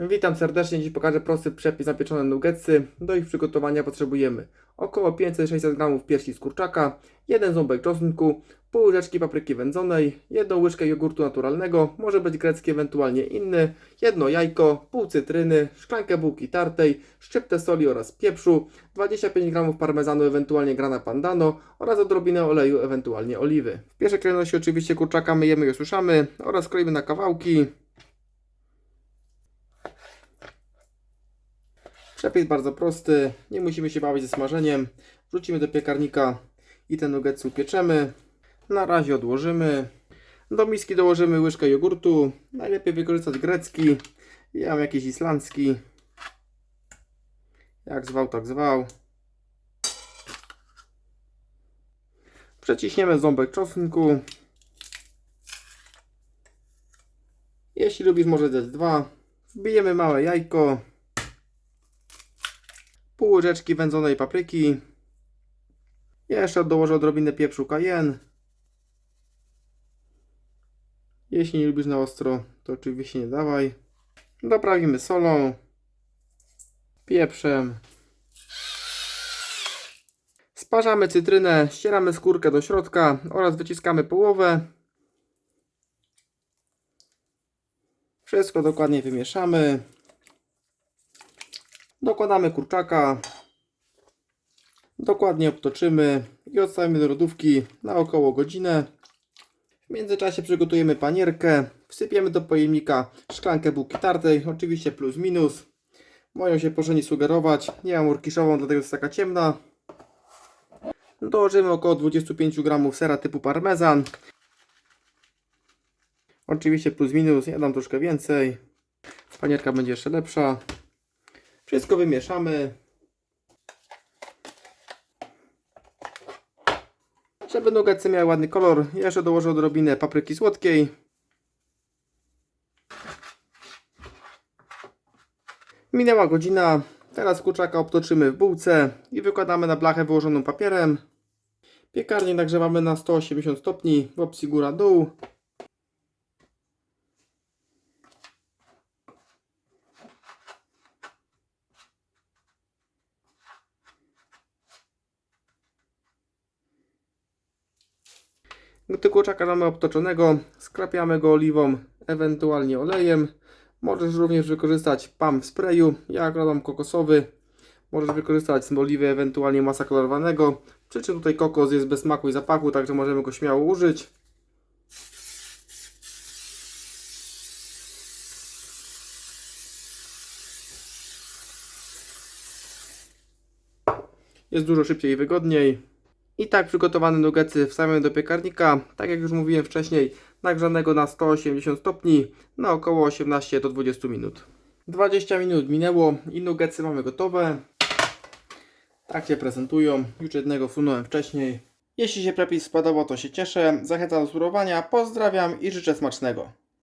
Witam serdecznie, dziś pokażę prosty przepis na pieczone nuggetsy. Do ich przygotowania potrzebujemy około 500-600 g piersi z kurczaka, jeden ząbek czosnku, pół łyżeczki papryki wędzonej, jedną łyżkę jogurtu naturalnego, może być grecki, ewentualnie inny, jedno jajko, pół cytryny, szklankę bułki tartej, szczyptę soli oraz pieprzu, 25 g parmezanu, ewentualnie grana pandano oraz odrobinę oleju, ewentualnie oliwy. W pierwszej kolejności oczywiście kurczaka myjemy i osuszamy oraz kroimy na kawałki. Przepis bardzo prosty, nie musimy się bawić ze smażeniem. Wrzucimy do piekarnika i te nuggetsy upieczemy. Na razie odłożymy. Do miski dołożymy łyżkę jogurtu. Najlepiej wykorzystać grecki. Ja mam jakiś islandzki. Jak zwał, tak zwał. Przeciśniemy ząbek czosnku. Jeśli lubisz, może dać dwa. Wbijemy małe jajko pół łyżeczki wędzonej papryki. Jeszcze dołożę odrobinę pieprzu cayenne. Jeśli nie lubisz na ostro, to oczywiście nie dawaj. Doprawimy solą, pieprzem. Sparzamy cytrynę, ścieramy skórkę do środka oraz wyciskamy połowę. Wszystko dokładnie wymieszamy. Dokładamy kurczaka. Dokładnie obtoczymy i odstawimy do lodówki na około godzinę. W międzyczasie przygotujemy panierkę. Wsypiemy do pojemnika szklankę bułki tartej, oczywiście plus minus. Moją się proszę nie sugerować. Nie mam urkiszową, dlatego jest taka ciemna. Dołożymy około 25 g sera typu parmezan. Oczywiście plus minus, ja dam troszkę więcej. Panierka będzie jeszcze lepsza. Wszystko wymieszamy. Żeby nuggetsy miały ładny kolor, jeszcze dołożę odrobinę papryki słodkiej. Minęła godzina. Teraz kurczaka obtoczymy w bułce i wykładamy na blachę wyłożoną papierem. Piekarnię nagrzewamy na 180 stopni w opcji góra-dół. Gdy kurczaka mamy obtoczonego, skrapiamy go oliwą, ewentualnie olejem. Możesz również wykorzystać PAM w sprayu, ja akurat mam kokosowy. Możesz wykorzystać z oliwy, ewentualnie masa kolorowanego. Przy czym tutaj kokos jest bez smaku i zapachu, także możemy go śmiało użyć. Jest dużo szybciej i wygodniej. I tak przygotowane nuggetsy wstawiamy do piekarnika, tak jak już mówiłem wcześniej, nagrzanego na 180 stopni na około 18 do 20 minut. 20 minut minęło i nuggetsy mamy gotowe. Tak się prezentują. Już jednego wsunąłem wcześniej. Jeśli się przepis spodobał, to się cieszę. Zachęcam do spróbowania. Pozdrawiam i życzę smacznego.